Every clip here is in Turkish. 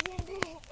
whoa, whoa, whoa.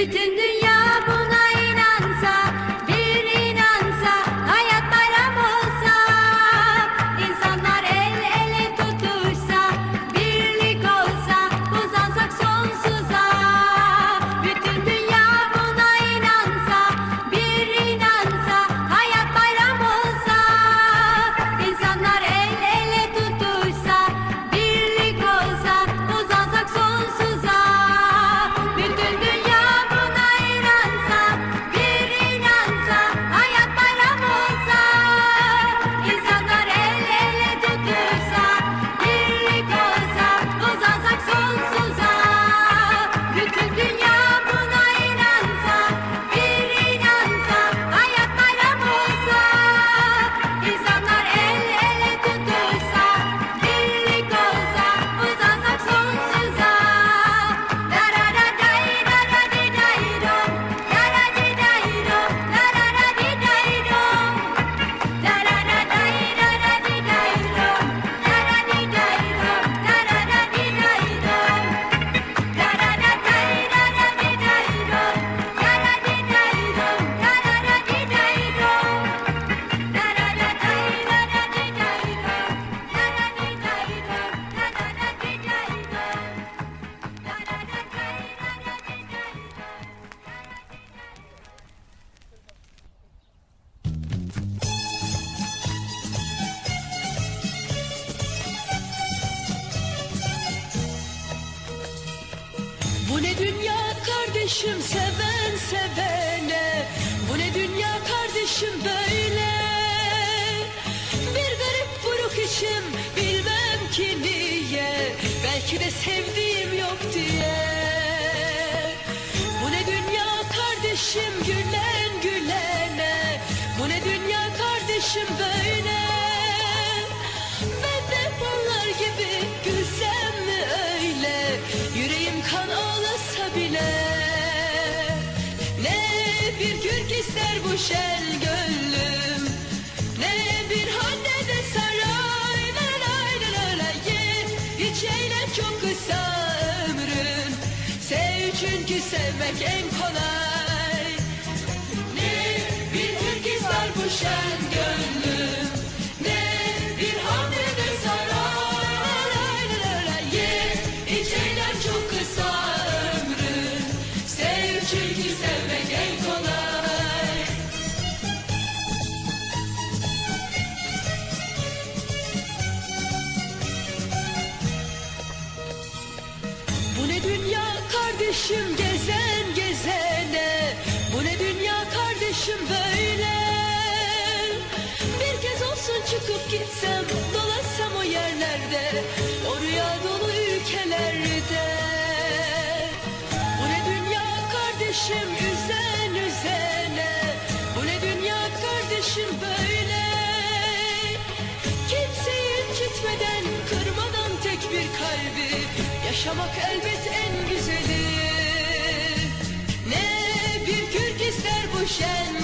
Bütün dünya kardeşim seven sevene. Bu ne dünya kardeşim böyle? Bir garip buruk içim bilmem ki niye. Belki de sevdim düşer bu şel gönlüm. Ne bir halde de saray. Lalalay lalalay ye. Hiç eyle çok kısa ömrüm. Sev çünkü sevmek en kolay. kardeşim gezen gezene. Bu ne dünya kardeşim böyle? Bir kez olsun çıkıp gitsem Dolaşsam o yerlerde O rüya dolu ülkelerde. Bu ne dünya kardeşim üzen üzene. Bu ne dünya kardeşim böyle? Kimseyi incitmeden kırmadan tek bir kalbi. Yaşamak elbet en güzeli. İster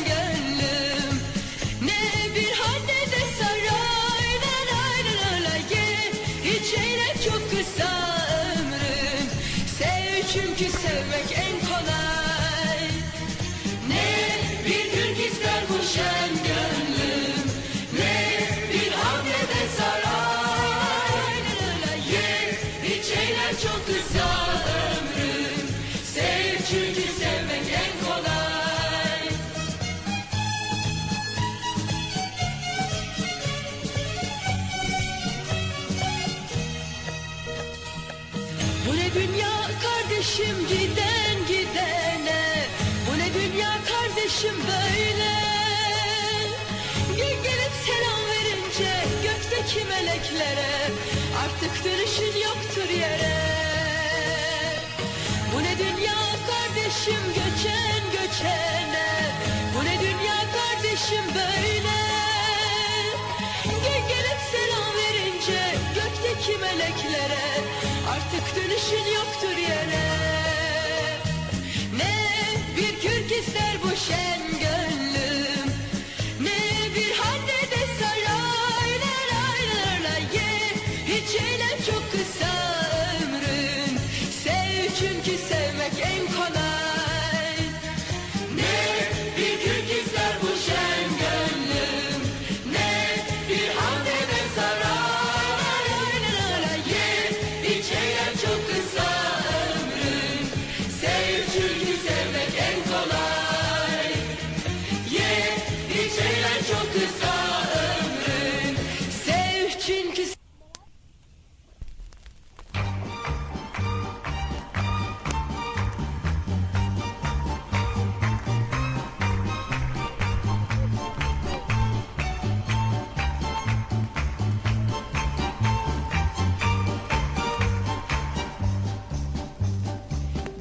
kardeşim giden gidene. Bu ne dünya kardeşim böyle? Gün gelip selam verince gökteki meleklere. Artık dönüşün yoktur yere. Bu ne dünya kardeşim göçen göçene. Bu ne dünya kardeşim böyle? Gün gelip selam verince gökteki meleklere Artık dönüşün yoktur yere. Ne bir kürk ister bu şen gönlüm Ne bir hanne de saray La ye. Hiç eğlen çok kısa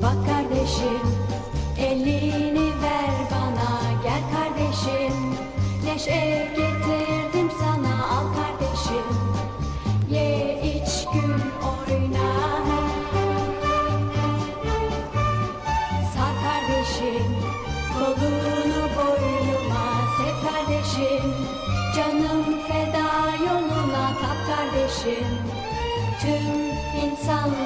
Bak kardeşim elini ver bana. Gel kardeşim Neşe getirdim sana. Al kardeşim Ye iç gül oyna. Sar kardeşim kolunu boynuma. Sev kardeşim canım feda yoluna. Tap kardeşim tüm insanlığa